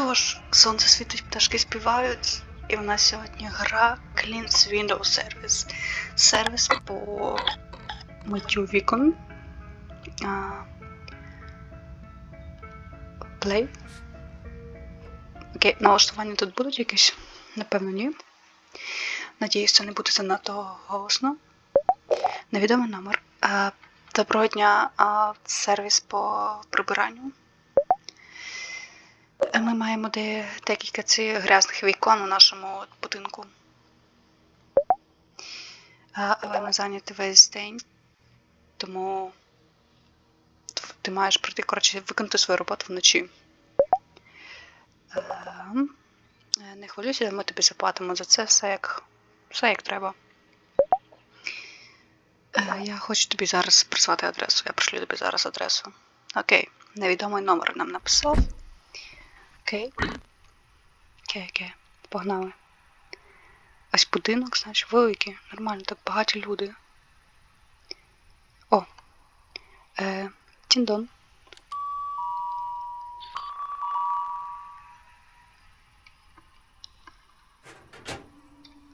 Отож, сонце світить, пташки співають, і в нас сьогодні гра Cleans Window Service. Сервіс по миттю вікон. А. Окей, налаштування тут будуть якісь? Напевно, ні. Надіюсь, це не буде занадто голосно. Невідомий номер. Доброго дня, сервіс по прибиранню. Ми маємо де декілька цих грязних вікон у нашому будинку. Але ми зайняті весь день, тому ти маєш прийти, коротше, виконати свою роботу вночі. Ем, Не хвилюйся, ми тобі заплатимо за це все як, все як треба. Е, Я хочу тобі зараз прислати адресу. Я пришлю тобі зараз адресу. Окей, невідомий номер нам написав. Окей. Окей, окей. Погнали. Ось будинок, значить, великий. Нормально, так багаті люди. О. Е, Тіндон.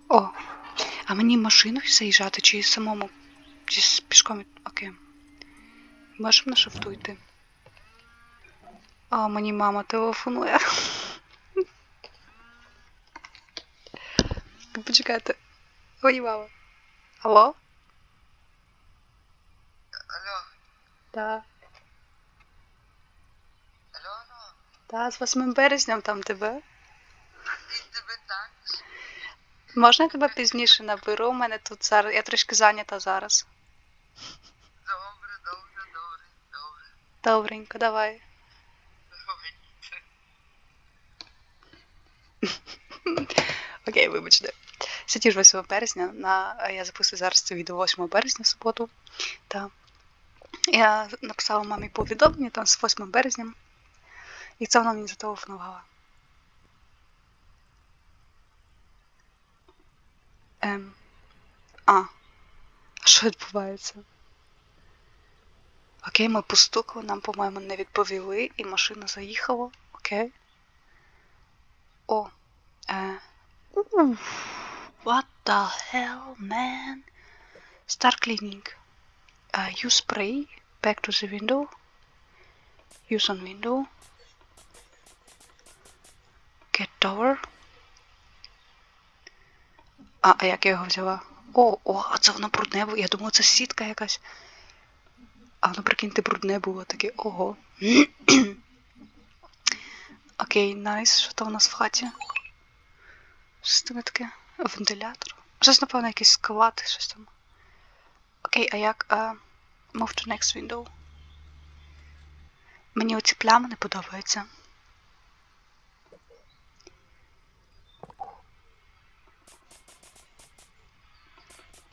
О. А мені машиною заїжджати чи самому? Чи з пішком? Окей. Можемо на шифту йти. А мені мама телефонує. Почекайте. Ой, мама. Алло? Алло, Да. алло, алло, Да, з 8 березням там тебе. і тебе так? Можна я тебе пізніше наберу? У мене тут зараз. Я трішки зайнята зараз. Добре, добре, добре, добре. Добренько, давай. Добре. Окей, вибачте. Сьогодні ж 8 березня. На... Я записую зараз це відео 8 березня в суботу. Та. Я написала мамі повідомлення там з 8 березня. І це вона мені зателефонувала. Ем. А. Що відбувається? Окей, ми постукали, нам, по-моєму, не відповіли, і машина заїхала. Окей. О. Е. Уф. What the hell, man? Start cleaning. Uh, use spray. Back to the window. Use on window. Get tower. А, а як я його взяла? О, о, а це воно брудне було. Я думала, це сітка якась. А воно прикиньте, брудне було таке. Ого. Окей, найс. Що там у нас в хаті? Що це таке? Вентилятор? Щось, напевно, якийсь склад, щось там. Окей, а як. А... Move to next window. Мені оці плями не подобаються.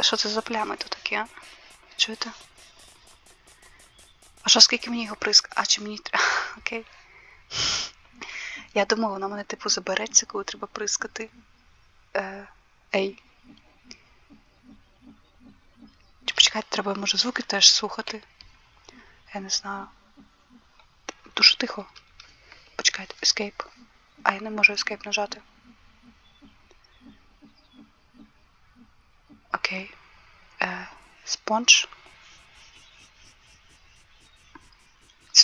Що це за плями тут таке? Чуєте? А що скільки мені його приск? А чи мені треба. Окей. Я думала, вона мене типу забереться, коли треба прискати. Е, Ей. Чи почекайте, треба може звуки теж слухати. Я не знаю. Дуже тихо. Почекайте, escape. А я не можу escape нажати. Окей. Е, спонж.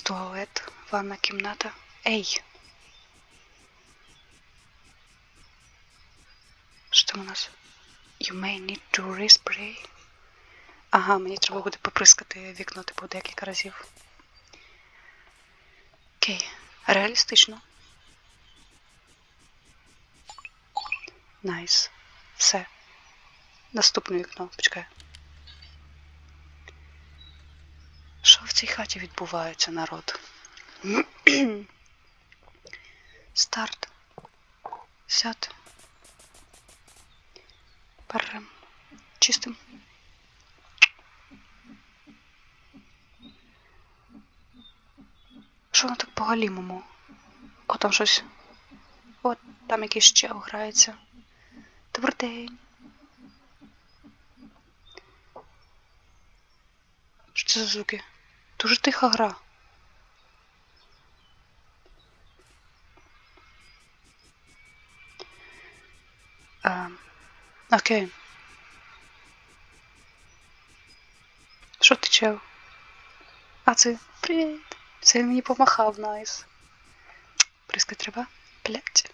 Туалет, ванна кімната. Ей! Там у нас? You may need to respray. Ага, мені треба буде поприскати вікно, типу, декілька разів. Окей, реалістично. Найс. Все. Наступне вікно, почекай. Що в цій хаті відбувається, народ? Старт. Сяд. Перем. Чистим. Що воно так погалімому? О, там щось. От там якийсь ще грається. Добрий день. Що це за звуки? Дуже тиха гра. Um окей. Що ти чев? А це привіт. Це він мені помахав, найс. Приска треба? Блять.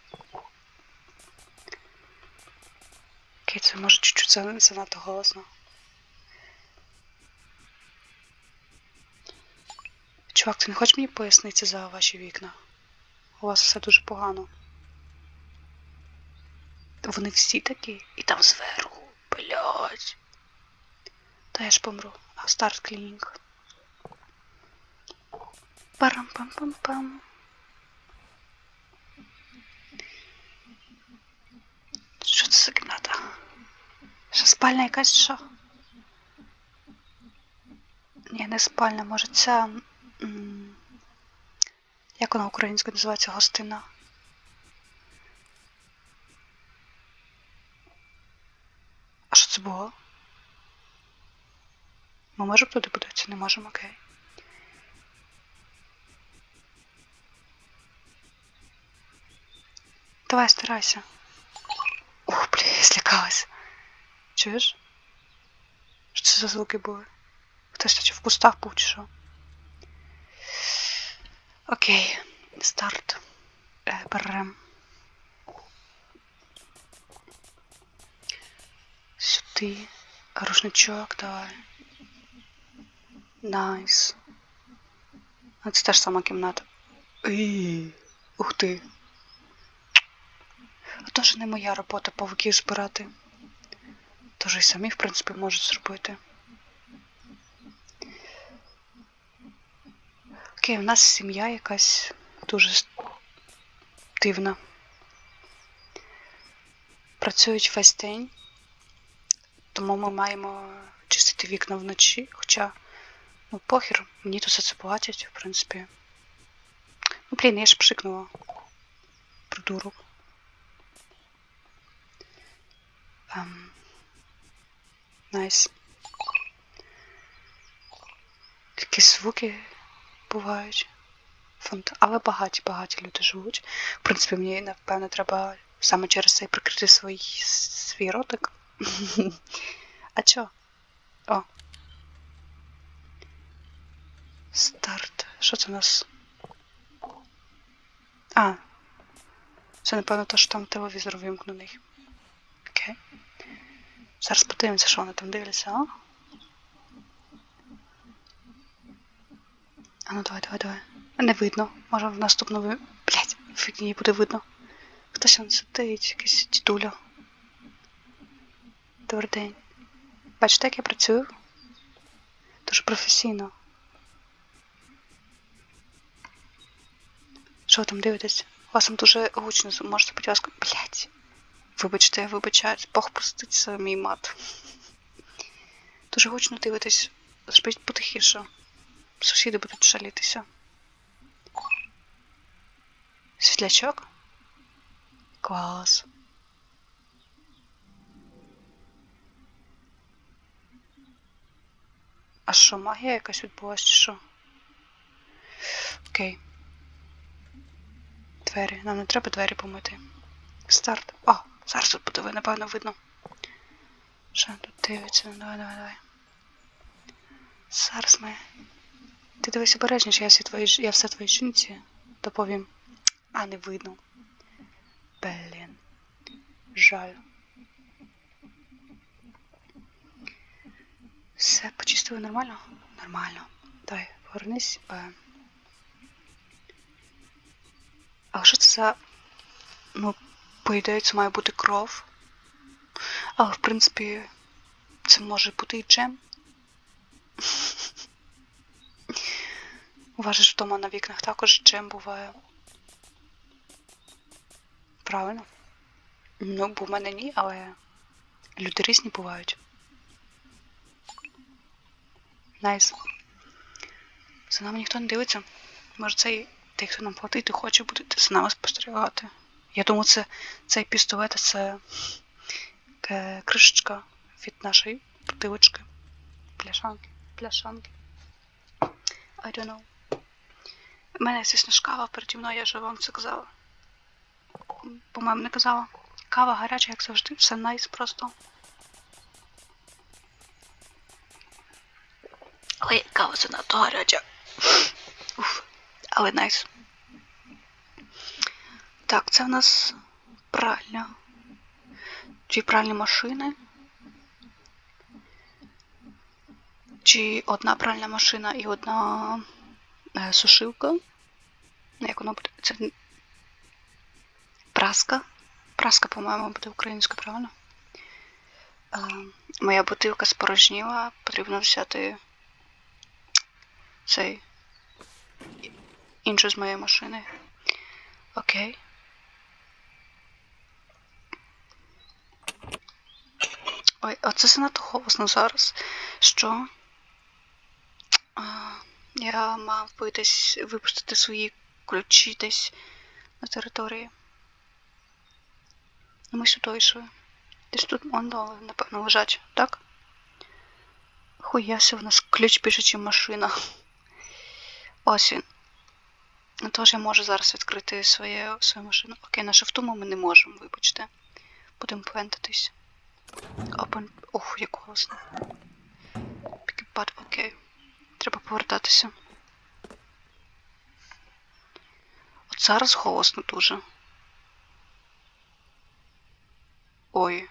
Окей, це може чуть-чуть зан- занадто голосно. Чувак, ти не хочеш мені пояснити за ваші вікна? У вас все дуже погано. Вони всі такі, і там зверху, блядь. Та я ж помру. А старт клінінг. Парам-пам-пам-пам. Що це за кімната? Що спальня якась що? Ні, не спальня, може ця. Як вона українською називається гостина? А що? Ми можемо туди подивитися? Не можемо, окей. Давай, старайся. Ух, блін, я злякалась. Чуєш? Що це за звуки були? Хтось наче в кустах був чи що? Окей, старт. Е, берем. Сюди. Рушничок, давай. Найс. А та ж сама кімната. Ій, Ух ти. А то ж не моя робота павуків збирати. Тож і самі, в принципі, можуть зробити. Окей, у нас сім'я якась дуже дивна. Працюють весь день, тому ми маємо чистити вікна вночі, хоча, ну, похер, мені тут за це платять, в принципі. Ну, блін, я ж пшикнула. Придурок. Ем. Найс. Такі звуки бувають. Фонт... Але багаті, багаті люди живуть. В принципі, мені, напевно, треба саме через це прикрити свій, свій ротик. А чо? О. Старт. Що це у нас? А. Це, напевно, то, що там телевізор вимкнений. Окей. Зараз подивимося, що вони там дивляться, а? А ну давай, давай, давай. Не видно. Може в наступному. Блять, в вікні буде видно. Хтось там сидить, якийсь дідуля. Добрий день. Бачите, як я працюю? Дуже професійно. Що ви там дивитесь? Вас там дуже гучно, можете, будь ласка. Блять. Вибачте, я вибачаюсь. Бог простить це мій мат. Дуже гучно дивитесь. Зробіть потихіше. Сусіди будуть жалітися. Світлячок? Клас. А що, магія якась відбулась чи що? Окей. Двері. Нам не треба двері помити. Старт. О, зараз тут подиви, напевно, видно. Що тут дивиться? Ну, Давай, давай, давай. Зараз ми. Ти дивись обережніше, я, всі твої, я все твоїй жінці доповім. А, не видно. Блін. Жаль. Все, почистили нормально? Нормально. Давай, повернись. Е. А що це за. Ну, по ідеї, це має бути кров. Але, в принципі, це може бути і джем. У вас же ж вдома на вікнах також джем буває. Правильно? Ну, бо в мене ні, але люди різні бувають. Найс. За нами ніхто не дивиться. Може цей той, хто нам платить, і хоче буде за нами спостерігати. Я думаю, це цей пістолет це е, кришечка від нашої бутилочки. Пляшанки. Пляшанки. I don't know. У мене, звісно, шкава переді мною, я вже вам це казала. По-моєму, не казала. Кава гаряча, як завжди, все найс просто. Ой, кава занадто гаряча. Уф, але найс. Так, це в нас пральня. Дві пральні машини. Чи одна пральна машина і одна е, сушилка. Ну, Як воно буде? Це праска. Праска, по-моєму, буде українською, правильно? Е, моя бутилка спорожніла, потрібно взяти цей і- іншу з моєї машини. Окей. Ой, оце занадто голосно зараз. Що? А, я мав би десь випустити свої ключі десь на території. Ну, Ми сюди йшли. Десь тут воно, напевно, лежать, так? Хуяся, в нас ключ більше, ніж машина. Ось він. Тож я можу зараз відкрити своє, свою машину. Окей, на шифту ми не можемо, вибачте. Будемо пвентатись. Open. Ох, як голосно. Пікіпад, окей. Треба повертатися. От зараз голосно дуже. Ой.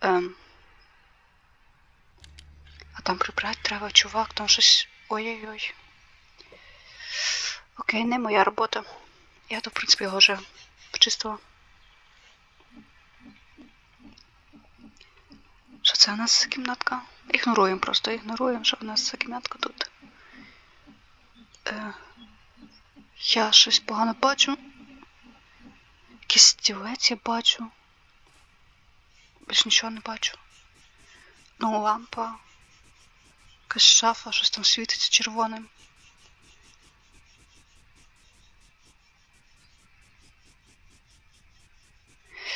Ем. А там прибрати треба, чувак, там щось. Ой-ой-ой. Окей, не моя робота. Я то, в принципі, його вже почистила. Що це у нас за кімнатка? Ігноруємо просто, ігноруємо, що у нас за кімнатка тут. Е, я щось погано бачу. Якийсь стілець я бачу. Більш нічого не бачу. Ну, лампа. Якась шафа, щось там світиться червоним.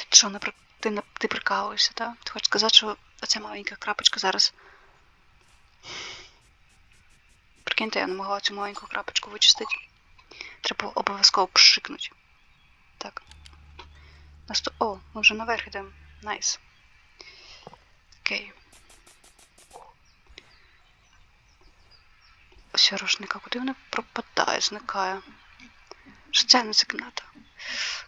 Що, ти, ти прикалуєшся, так? Ти хочеш сказати, що оця маленька крапочка зараз. Прикиньте, я не могла цю маленьку крапочку вичистити. Треба обов'язково пшикнути. Так. Насто... О, ми вже наверх йдемо. Найс. Окей. Ось рушника, куди вона пропадає, зникає. Що це не за кімната?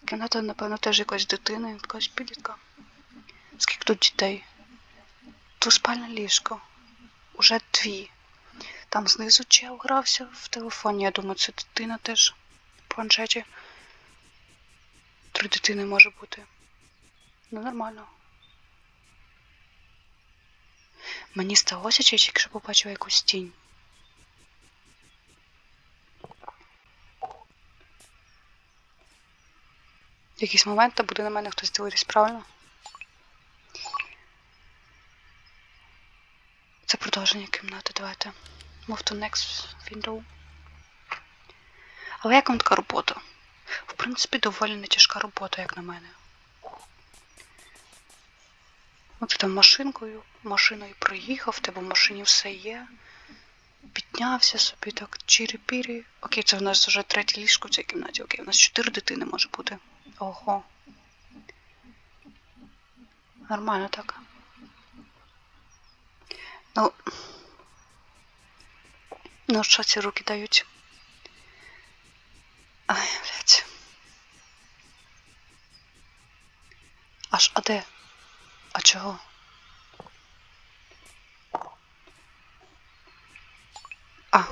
Кімната, напевно, теж якоїсь дитини, якогось підлітка. Скільки тут дітей? Двоспальне ліжко. Уже дві. Там знизу чел грався в телефоні. Я думаю, це дитина теж в планшеті. Три дитини може бути. Ну, нормально. Мені сталося, чи я тільки побачила якусь тінь. В якийсь момент та буде на мене хтось дивитись, правильно? Це продовження кімнати, давайте. Move to next window. Але як вам така робота? В принципі, доволі не тяжка робота, як на мене. От ти там машинкою, машиною проїхав, в тебе в машині все є. Піднявся собі так, чирі-пірі. Окей, це в нас вже третє ліжко в цій кімнаті. Окей, у нас чотири дитини може бути. Ого. Нормально так. Ну. Ну, що ці руки дають? Ай, блядь. Аж, а де? А чого? А.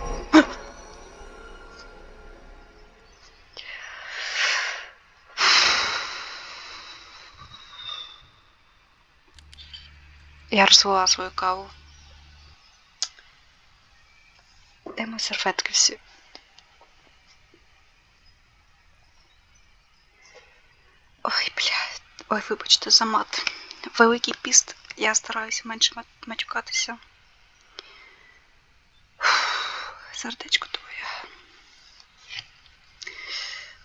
Я розлила свою каву. Де мої серветки всі? Ой, блядь. Ой, вибачте, за мат. Великий піст. Я стараюся менше матюкатися. Сердечко твоє.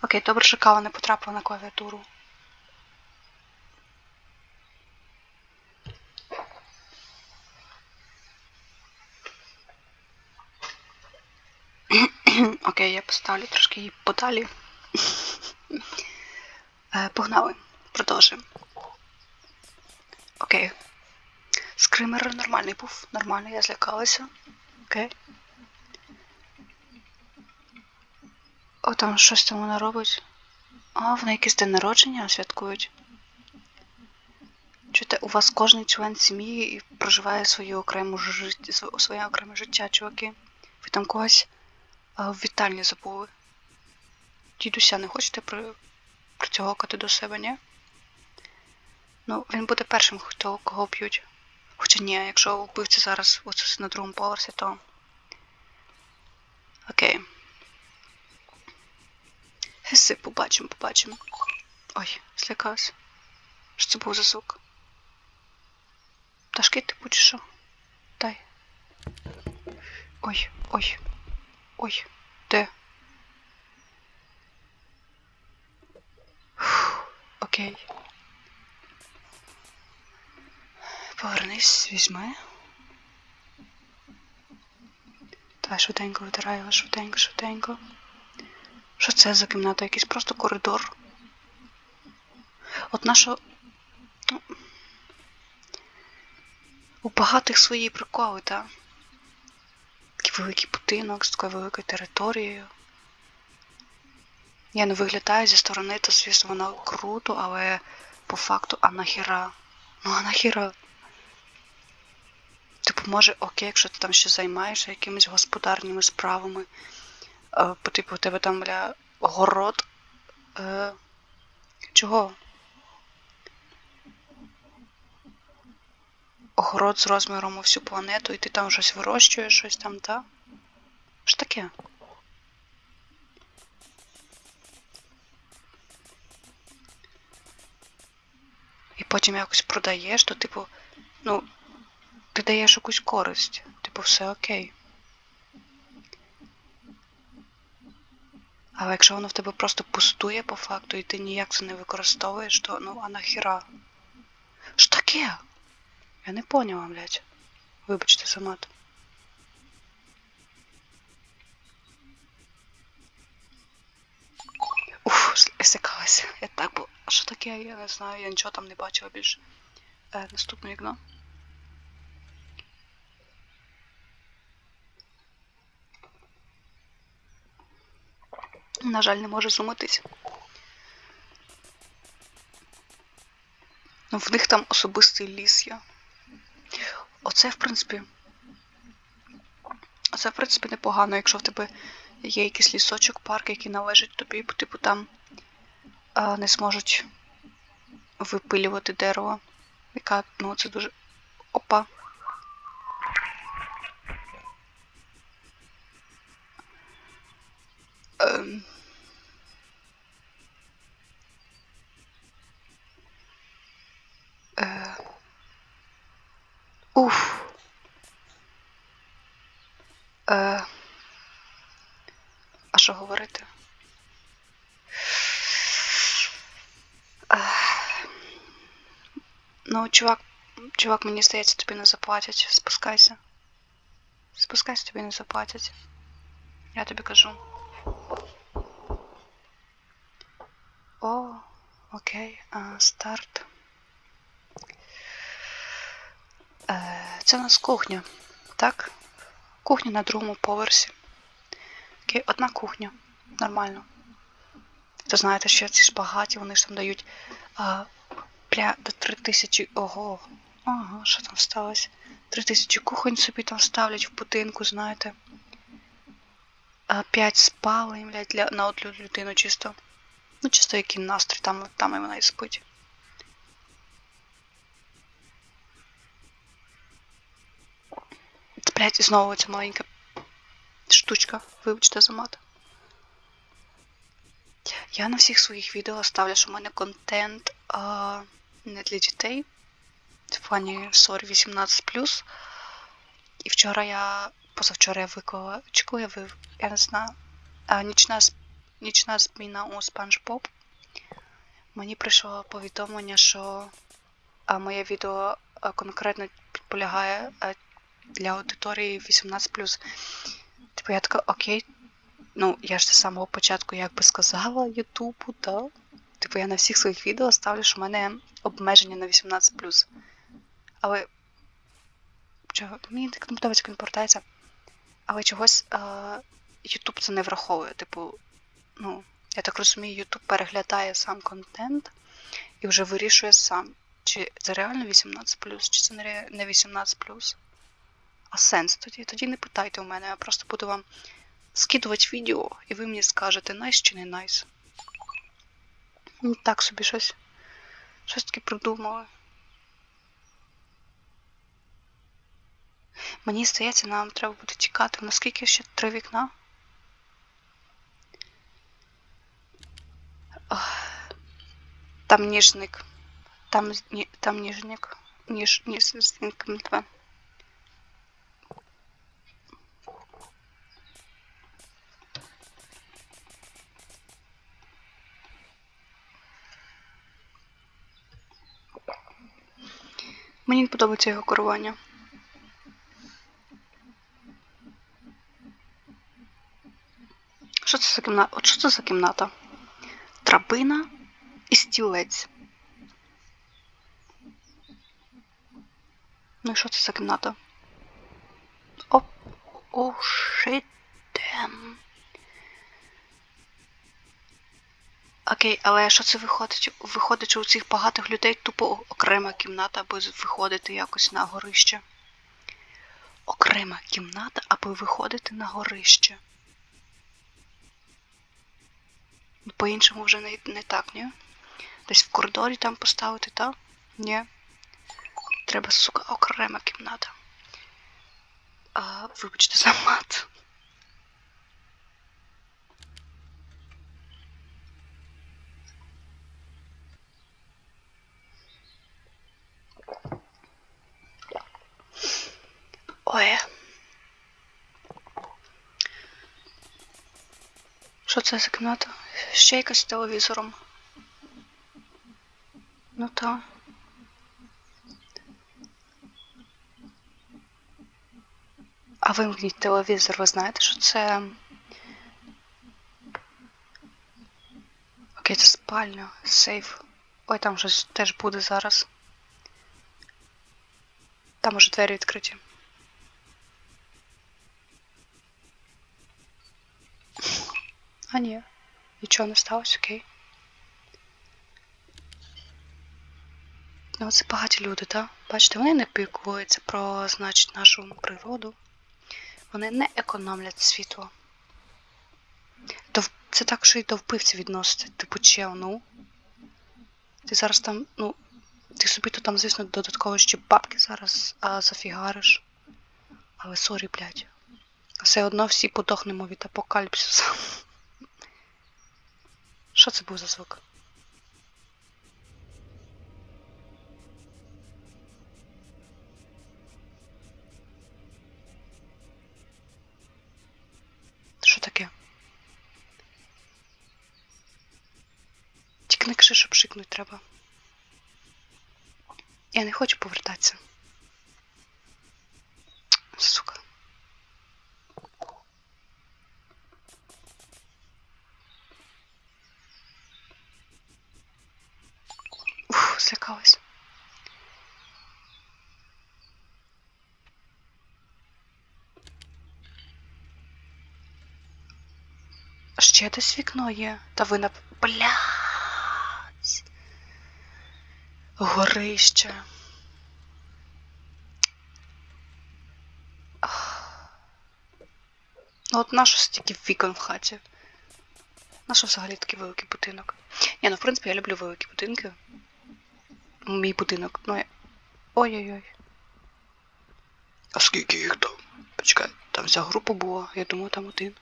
Окей, добре, що кава не потрапила на клавіатуру. Поставлю трошки її подалі. Е, погнали. Продовжуємо. Окей. Скример нормальний був. Нормально, я злякалася. Окей. О, там щось там вона робить. А, в неї якийсь день народження святкують. Чуєте, у вас кожен член сім'ї проживає свою окрему життя, своє окреме життя, чуваки. Ви там когось в вітальні забули. Дідуся, не хочете при... притягокати до себе, ні? Ну, він буде першим, хто кого б'ють. Хоча ні, якщо вбивці зараз оце на другому поверсі, то. Окей. Геси, побачимо, побачимо. Ой, злякався. Що це був за звук? Пташки типу чи що? Дай. Ой, ой. Ой, де? Фух, Окей. Повернись, візьми. Давай швиденько витирай його, швиденько, швиденько. Що це за кімната? Якийсь просто коридор. От наша. ну, У багатих свої приколи, так? Такий великий будинок з такою великою територією. Я не виглядаю зі сторони, то звісно воно круто, але по факту а нахіра? Ну а нахіра? Типу, може, окей, якщо ти там ще займаєшся якимись господарніми справами, е, по типу у тебе там бля город. Е, чого? Огород з розміром у всю планету, і ти там щось вирощуєш, щось там, та? Що таке? І потім якось продаєш, то, типу, ну, ти даєш якусь користь. Типу, все окей. Але якщо воно в тебе просто пустує по факту, і ти ніяк це не використовуєш, то ну а нахіра? Що таке? Я не поняла, блядь. Вибачте за мат. Уф, злякалася. Я так бо. А що таке? Я не знаю, я нічого там не бачила більше. Е, наступне вікно. На жаль, не може зумитись. Ну, в них там особистий ліс є. Оце, в принципі. Оце, в принципі, непогано, якщо в тебе є якийсь лісочок, парк, який належить тобі, бо, типу там а, не зможуть випилювати дерево. Яка, ну, це дуже. Опа. Ем. Е. Уф. Е. А що говорити? Е. Ну, чувак, чувак, мені здається, тобі не заплатять. Спускайся. Спускайся, тобі не заплатять. Я тобі кажу. О, окей, а, старт. Е, це у нас кухня, так? Кухня на другому поверсі. Окей, одна кухня. Нормально. Ви знаєте, що ці ж багаті, вони ж там дають а, пля, до 3 тисячі. Ого. Ага, що там сталося? 3 тисячі кухонь собі там ставлять в будинку, знаєте. А, 5 спалень, блядь, для, на одну людину чисто. Ну, чисто який настрій, там, там і вона і спить. Блять, знову ця маленька штучка. Вибачте за мат. Я на всіх своїх відео ставлю, що в мене контент а, не для дітей. В плані sorry 18. І вчора я. Позавчора я виклала. Коли я вив? Я не знаю. Нічна, нічна зміна у Боб. Мені прийшло повідомлення, що а, моє відео конкретно підполягає для аудиторії 18. Типу я така, окей, Ну, я ж з самого початку як би сказала Ютубу, та? Типу, я на всіх своїх відео ставлю, що в мене обмеження на 18. Але. Чого? Мені так не подобається, як він повертається. Але чогось е, це не враховує. Типу, ну, я так розумію, Ютуб переглядає сам контент і вже вирішує сам, чи це реально 18, чи це не не 18. А сенс тоді? Тоді не питайте у мене, я просто буду вам скидувати відео, і ви мені скажете, найс чи не найс. Ну, так собі щось. Щось таке придумали. Мені здається, нам треба буде тікати. У нас скільки ще три вікна? Ох. Там ніжник. Там, ні, там ніжник. Ніж, ніж, ніж, Мені не подобається його керування. Що це за кімната? От що це за кімната? Драбина і стілець. Ну і що це за кімната? Оп. О, шит. Дем. Окей, але що це виходить? Виходить, що у цих багатих людей тупо окрема кімната, аби виходити якось на горище. Окрема кімната, аби виходити на горище. Ну, По-іншому вже не, не так, ні? Десь в коридорі там поставити, так? Ні. Треба, сука, окрема кімната. А, вибачте за мат. Ой. Що це за кімната? Ще якась з телевізором. Ну та. А вимкніть телевізор, ви знаєте, що це. Окей, це спальня, сейф. Ой, там щось теж буде зараз. Там уже двері відкриті. А ні, нічого не сталося, окей. Ну, це багаті люди, так? Бачите, вони не піклуються про, значить, нашу природу. Вони не економлять світло. Це так, що і до вбивців відноситься, типу чел, ну. Ти зараз там, ну, ти собі то там, звісно, додатково ще бабки зараз а, зафігариш. Але сорі, блядь. Все одно всі подохнемо від апокаліпсису. Що це був за звук? Що таке? Тільки не кажи, що пшикнуть треба. Я не хочу повертатися. Сука. Ух, злякалась. Десь вікно є. Та ви на. Блядь. Горище. Ну от нащо стільки вікон в хаті? Нащо взагалі такий великий будинок? Ні, ну в принципі я люблю великі будинки. Мій будинок. Ну я. Ой-ой-ой. А скільки їх там? Почекай, там вся група була, я думаю, там один.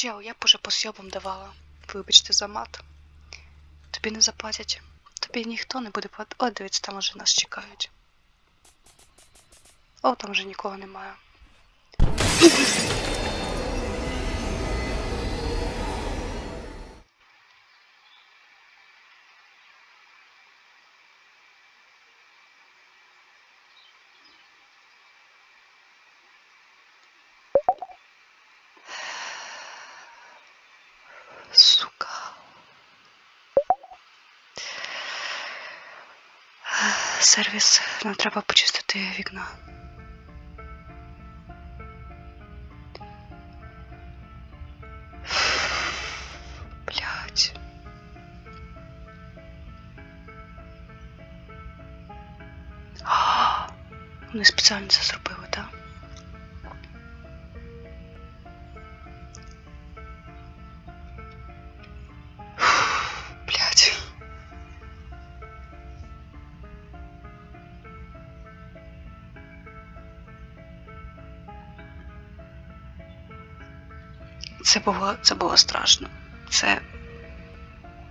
Чел, я б уже по сьобам давала. Вибачте за мат. Тобі не заплатять. Тобі ніхто не буде платити. О, дивіться, там уже нас чекають. О, там вже нікого немає. Сервіс. Нам треба почистити вікна. Блять. Вони спеціально це зробили, Було, це було страшно. Це.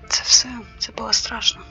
Це все. Це було страшно.